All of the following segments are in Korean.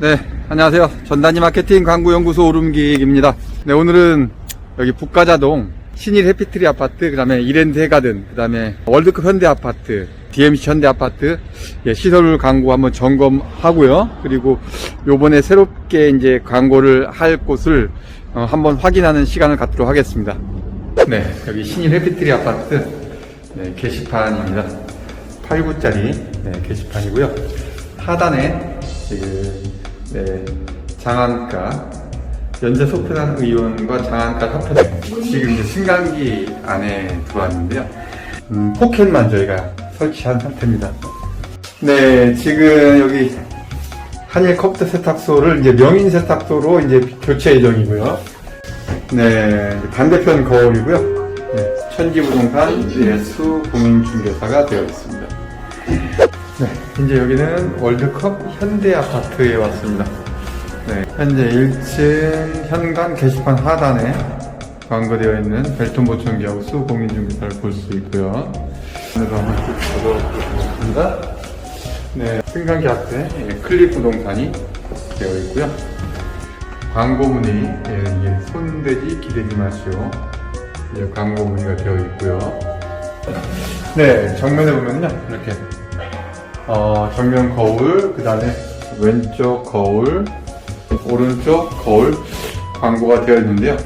네, 안녕하세요. 전단지 마케팅 광구연구소 오름기입니다. 네, 오늘은 여기 북가자동 신일 해피트리 아파트, 그 다음에 이랜드 해가든, 그 다음에 월드컵 현대 아파트, DMC 현대 아파트, 예, 시설 광고 한번 점검하고요. 그리고 요번에 새롭게 이제 광고를 할 곳을 어, 한번 확인하는 시간을 갖도록 하겠습니다. 네, 여기 신일 해피트리 아파트, 네, 게시판입니다. 8구짜리 네, 게시판이고요. 하단에 지금 네, 장안가 연재 소편한 의원과 장안가 협회 지금 이제 승강기 안에 들어왔는데요. 음, 포켓만 저희가 설치한 상태입니다. 네, 지금 여기 한일 컴퓨터 세탁소를 이제 명인 세탁소로 이제 교체 예정이고요. 네, 반대편 거울이고요. 네, 천지부동산 예수 공인중개사가 되어 있습니다. 네, 이제 여기는 월드컵 현대 아파트에 왔습니다. 네, 현재 1층 현관 게시판 하단에 광고되어 있는 벨톤 보청기하고 수 공인중개사를 볼 수 있고요. 오늘도 한번 쭉 보도록 하겠습니다. 네, 승강기 앞에 예, 클립 부동산이 되어 있고요. 광고문이 예, 손대지 기대지 마시오. 예, 광고문의가 되어 있고요. 네, 정면에 보면요 이렇게 어, 정면 거울, 그 다음에 왼쪽 거울, 오른쪽 거울 광고가 되어 있는데요.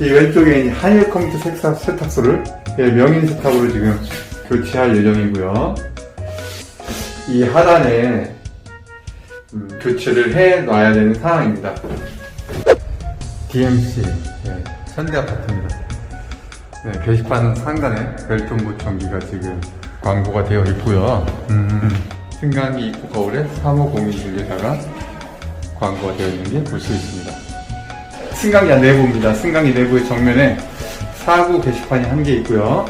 이 왼쪽에 한일 컴퓨터 색상 세탁소를 예, 명인 세탁으로 지금 교체할 예정이고요. 이 하단에 음, 교체를 해 놔야 되는 상황입니다. DMC 예, 현대 아파트입니다. 네, 게시판 상단에 벨톤 보청기가 지금 광고가 되어 있고요. 음, 승강기 입구 거울에 3호 공인중개사가 광고가 되어 있는 게 볼 수 있습니다. 승강기 내부입니다. 승강기 내부의 정면에 사구 게시판이 한 개 있고요.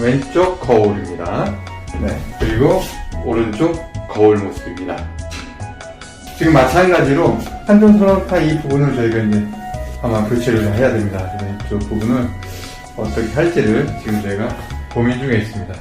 왼쪽 거울입니다. 네, 그리고 오른쪽 거울 모습입니다. 지금 마찬가지로 한전선언파 이 부분을 저희가 이제 아마 교체를 해야 됩니다. 이쪽 부분을 어떻게 할지를 지금 저희가 고민 중에 있습니다.